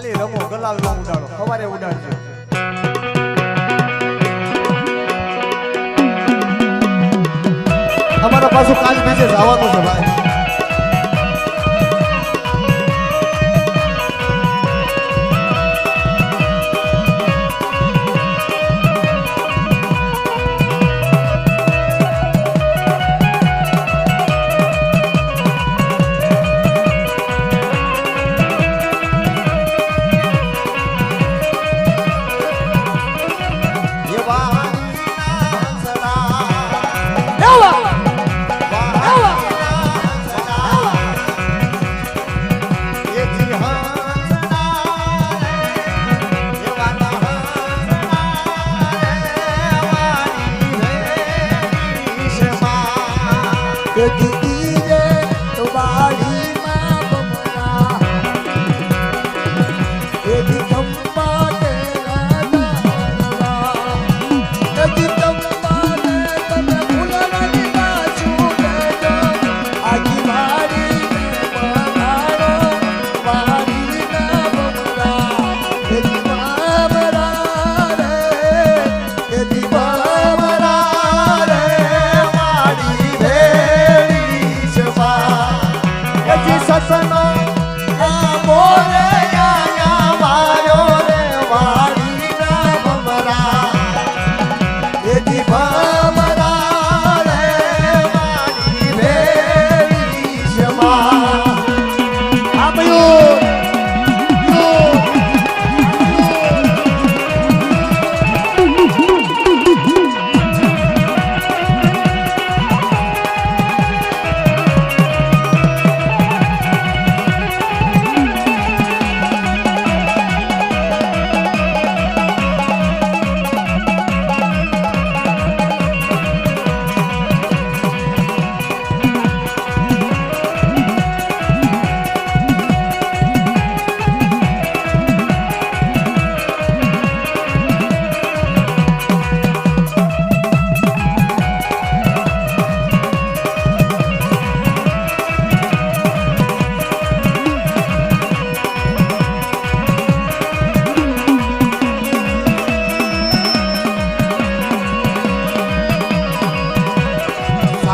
ખાલી રમો ગલાવનો ઉડાડો. સવારે ઉડાડજો. અમારા પાછું કાલ મેસેજ આવવાનો છે ભાઈ.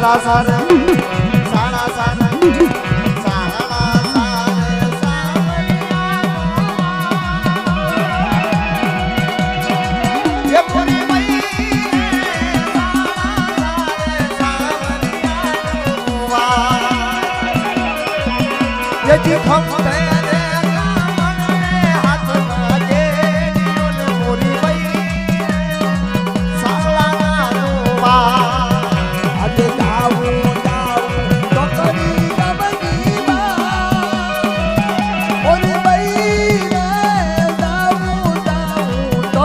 काला सारा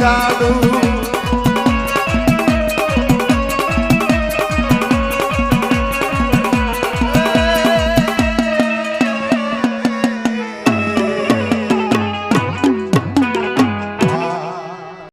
saudado